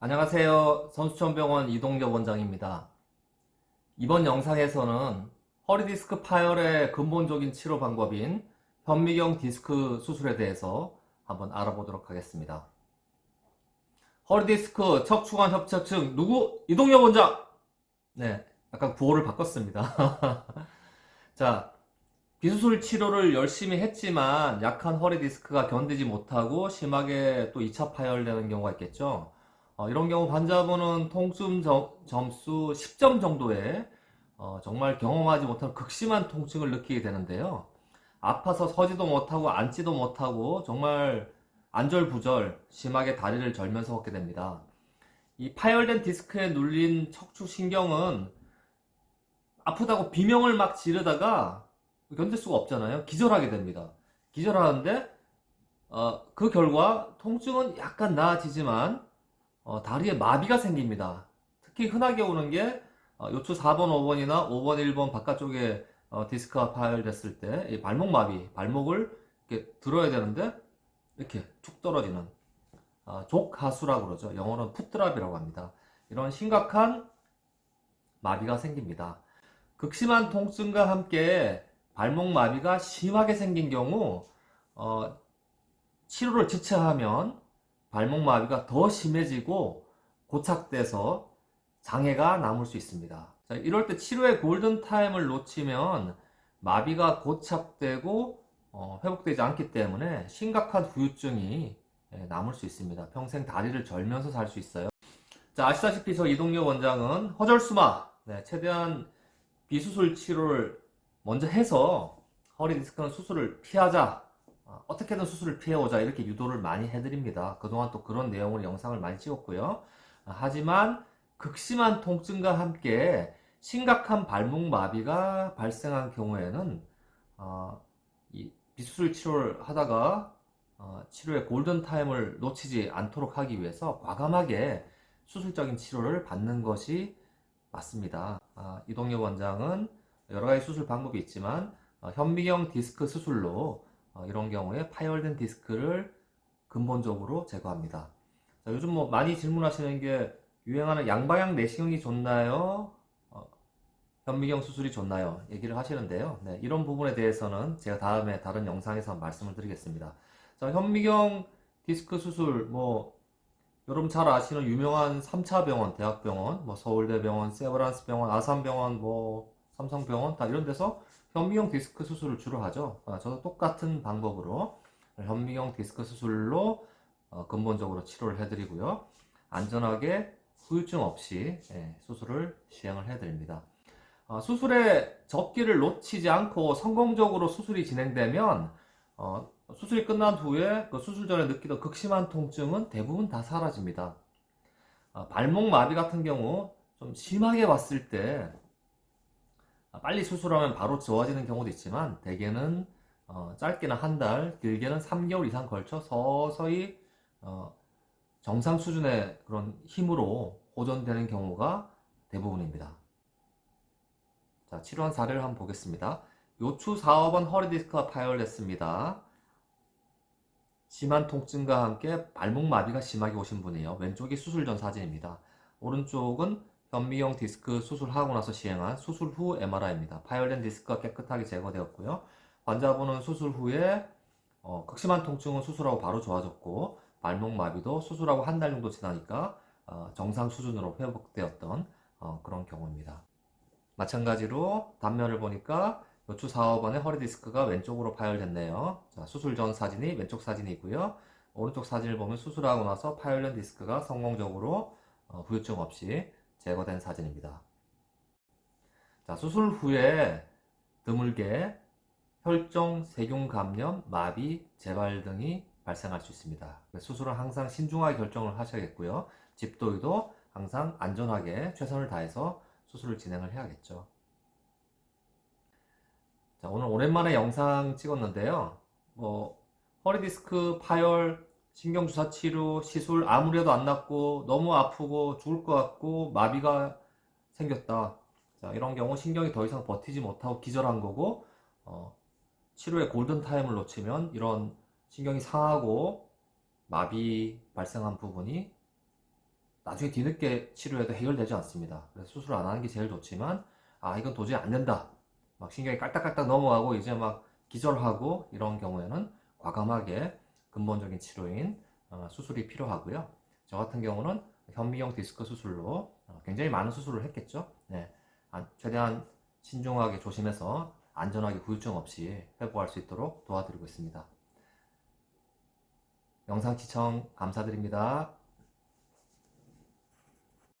안녕하세요. 선수촌병원 이동엽 원장입니다. 이번 영상에서는 허리디스크 파열의 근본적인 치료 방법인 현미경 디스크 수술에 대해서 한번 알아보도록 하겠습니다. 허리디스크 척추관 협착증 누구? 이동엽 원장! 네, 약간 구호를 바꿨습니다. 자, 비수술 치료를 열심히 했지만 약한 허리 디스크가 견디지 못하고 심하게 또 2차 파열되는 경우가 있겠죠. 어, 이런 경우 환자분은 통증 점, 점수 10점 정도의 어, 정말 경험하지 못한 극심한 통증을 느끼게 되는데요. 아파서 서지도 못하고 앉지도 못하고 정말 안절부절 심하게 다리를 절면서 걷게 됩니다. 이 파열된 디스크에 눌린 척추 신경은 아프다고 비명을 막 지르다가 견딜 수가 없잖아요. 기절하게 됩니다. 기절하는데 어, 그 결과 통증은 약간 나아지지만 어, 다리에 마비가 생깁니다. 특히 흔하게 오는 게 어, 요추 4번, 5번이나 5번, 1번 바깥쪽에 어, 디스크가 파열됐을 때이 발목 마비, 발목을 이렇게 들어야 되는데 이렇게 툭 떨어지는 아, 족하수라고 그러죠. 영어로는 풋드랍이라고 합니다. 이런 심각한 마비가 생깁니다. 극심한 통증과 함께 발목 마비가 심하게 생긴 경우 어, 치료를 지체하면 발목 마비가 더 심해지고 고착돼서 장애가 남을 수 있습니다. 자, 이럴 때 치료의 골든 타임을 놓치면 마비가 고착되고 어, 회복되지 않기 때문에 심각한 후유증이 예, 남을 수 있습니다. 평생 다리를 절면서 살 수 있어요. 자, 아시다시피 저 이동료 원장은 허절수마, 네, 최대한 비수술 치료를 먼저 해서 허리 디스크는 수술을 피하자, 어, 어떻게든 수술을 피해오자 이렇게 유도를 많이 해드립니다. 그동안 또 그런 내용을 영상을 많이 찍었고요. 아, 하지만 극심한 통증과 함께 심각한 발목 마비가 발생한 경우에는 어, 이 비수술 치료를 하다가 어, 치료의 골든 타임을 놓치지 않도록 하기 위해서 과감하게 수술적인 치료를 받는 것이 맞습니다. 아, 이동엽 원장은 여러 가지 수술 방법이 있지만 어, 현미경 디스크 수술로 어, 이런 경우에 파열된 디스크를 근본적으로 제거합니다. 자, 요즘 뭐 많이 질문하시는 게 유행하는 양방향 내시경이 좋나요? 어, 현미경 수술이 좋나요? 얘기를 하시는데요. 네, 이런 부분에 대해서는 제가 다음에 다른 영상에서 말씀을 드리겠습니다. 자, 현미경 디스크 수술, 뭐, 여러분 잘 아시는 유명한 3차 병원, 대학병원, 뭐, 서울대병원, 세브란스 병원, 아산병원, 뭐, 삼성병원, 다 이런 데서 현미경 디스크 수술을 주로 하죠. 아, 저도 똑같은 방법으로 현미경 디스크 수술로 어, 근본적으로 치료를 해드리고요. 안전하게 후유증 없이 예, 수술을 시행을 해드립니다. 어, 수술의 접기를 놓치지 않고 성공적으로 수술이 진행되면 어, 수술이 끝난 후에 그 수술 전에 느끼던 극심한 통증은 대부분 다 사라집니다. 어, 발목 마비 같은 경우 좀 심하게 왔을 때 아, 빨리 수술하면 바로 좋아지는 경우도 있지만 대개는 어, 짧게는 한 달, 길게는 3개월 이상 걸쳐 서서히 어, 정상 수준의 그런 힘으로 호전되는 경우가 대부분입니다. 자, 치료한 사례를 한번 보겠습니다. 요추 4호번 허리 디스크가 파열됐습니다. 심한 통증과 함께 발목 마비가 심하게 오신 분이에요. 왼쪽이 수술 전 사진입니다. 오른쪽은 현미경 디스크 수술하고 나서 시행한 수술 후 MRI입니다. 파열된 디스크가 깨끗하게 제거되었고요. 환자분은 수술 후에 어, 극심한 통증은 수술하고 바로 좋아졌고 발목 마비도 수술하고 한 달 정도 지나니까 어, 정상 수준으로 회복되었던 어, 그런 경우입니다. 마찬가지로 단면을 보니까 요추 4호번의 허리 디스크가 왼쪽으로 파열됐네요. 자, 수술 전 사진이 왼쪽 사진이고요. 오른쪽 사진을 보면 수술하고 나서 파열된 디스크가 성공적으로 어, 후유증 없이 제거된 사진입니다. 자, 수술 후에 드물게 혈종, 세균 감염, 마비, 재발 등이 발생할 수 있습니다. 수술은 항상 신중하게 결정을 하셔야겠고요. 집도의도 항상 안전하게 최선을 다해서 수술을 진행을 해야겠죠. 자, 오늘 오랜만에 영상 찍었는데요. 뭐, 허리 디스크 파열, 신경주사 치료, 시술 아무래도 안 낫고 너무 아프고 죽을 것 같고 마비가 생겼다. 자, 이런 경우 신경이 더 이상 버티지 못하고 기절한 거고, 어, 치료의 골든 타임을 놓치면 이런 신경이 상하고 마비 발생한 부분이 나중에 뒤늦게 치료해도 해결되지 않습니다. 그래서 수술 안 하는 게 제일 좋지만 아 이건 도저히 안 된다. 막 신경이 깔딱깔딱 넘어가고 이제 막 기절하고 이런 경우에는 과감하게 근본적인 치료인 어, 수술이 필요하고요. 저 같은 경우는 현미경 디스크 수술로 어, 굉장히 많은 수술을 했겠죠. 네, 아, 최대한 신중하게 조심해서 안전하게 후유증 없이 회복할 수 있도록 도와드리고 있습니다. 영상 시청 감사드립니다.